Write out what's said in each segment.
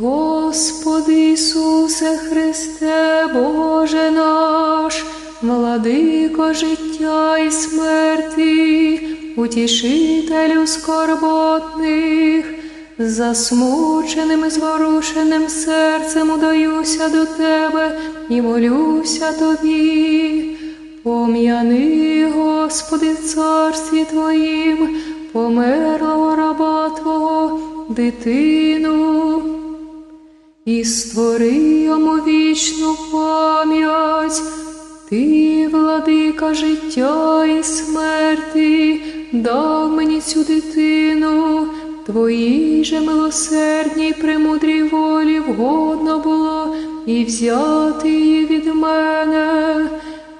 Господи Ісусе Христе, Боже наш, владико життя і смерти, утішителю скорботних, засмученим і зворушеним серцем удаюся до Тебе і молюся Тобі. Пом'яни, Господи, в царстві Твоїм, померлого раба Твого, дитину, і створи йому вічну пам'ять, Ти, владика життя і смерти, дав мені цю дитину, Твоїй же милосердній премудрій волі вгодно було і взяти її від мене.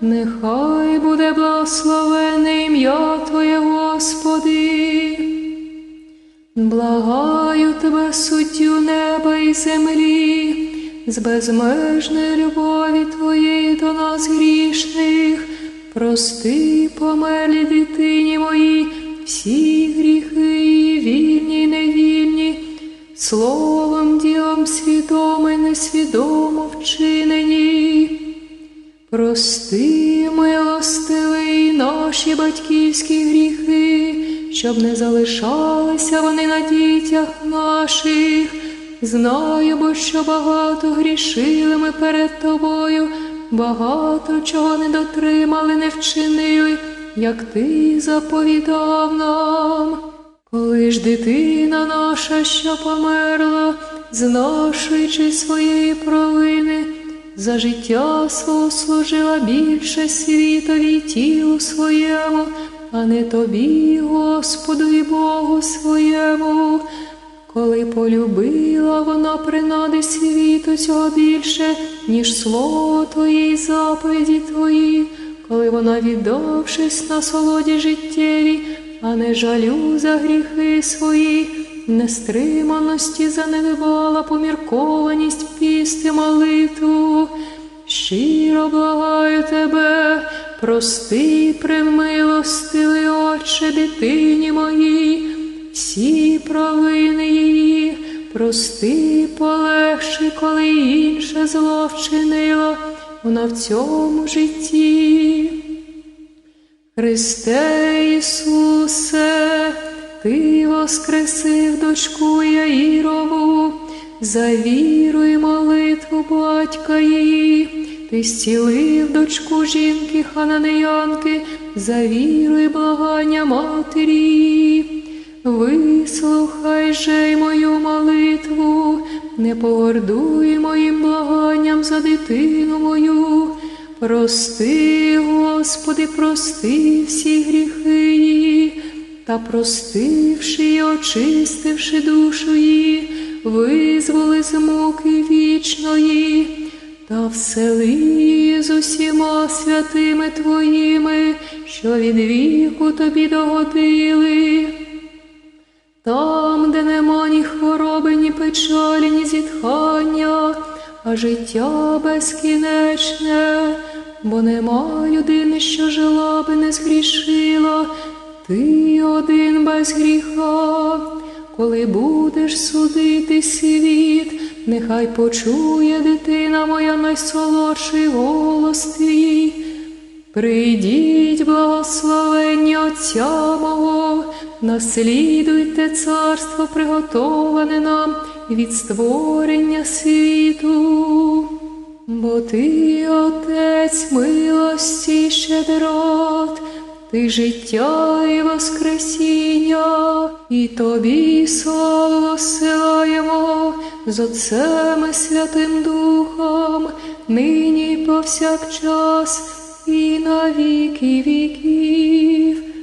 Нехай буде благословене ім'я Твоє, Господи. Благаю тебе, суддю неба і землі, з безмежної любові Твоєї до нас грішних, прости, померлі дитині моїй, всі гріхи, вільні й невільні, словом, ділом свідомо й несвідомо вчинені. Прости, милостивий, наші батьківські гріхи, щоб не залишалися вони на дітях наших. Знаю, бо що багато грішили ми перед тобою, багато чого не дотримали, не вчинили, як ти заповідав нам. Коли ж дитина наша, що померла, зношуючи своєї провини, за життя свого служила більше світові тілу своєму, а не тобі, Господу і Богу своєму. Коли полюбила вона принади світу цього більше, ніж слово Твоє й заповіді Твої, коли вона, віддавшись на солоді життєві, а не жалю за гріхи свої, нестриманості занедбала поміркованість пісти молитву. Щиро благаю тебе, прости, примилостивий Отче дитині моїй, всі провини її, прости, полегши, коли інше зло вчинила вона в цьому житті. Христе Ісусе, Ти воскресив дочку Яїрову, за віру і молитву батька її, Ти зцілив дочку жінки Хананеянки, за віру і благання матері. Вислухай же й мою молитву, не погордуй моїм благанням за дитину мою. Прости, Господи, прости всі гріхи її, та простивши й очистивши душу її, визволи з муки вічної, та всели з усіма святими Твоїми, що від віку тобі догодили. Там, де нема ні хвороби, ні печалі, ні зітхання, а життя безкінечне, бо нема людини, що жила би не згрішила, ти один без гріха, коли будеш судити світ, нехай почує дитина моя найсолодший голос твій. Прийдіть, благословення Отця мого, наслідуйте царство, приготоване нам від створення світу, бо ти, Отець милості, щедрот, ти життя і воскресіння, і тобі славу силаємо з Отцем і Святим Духом, нині повсякчас і на віки віків.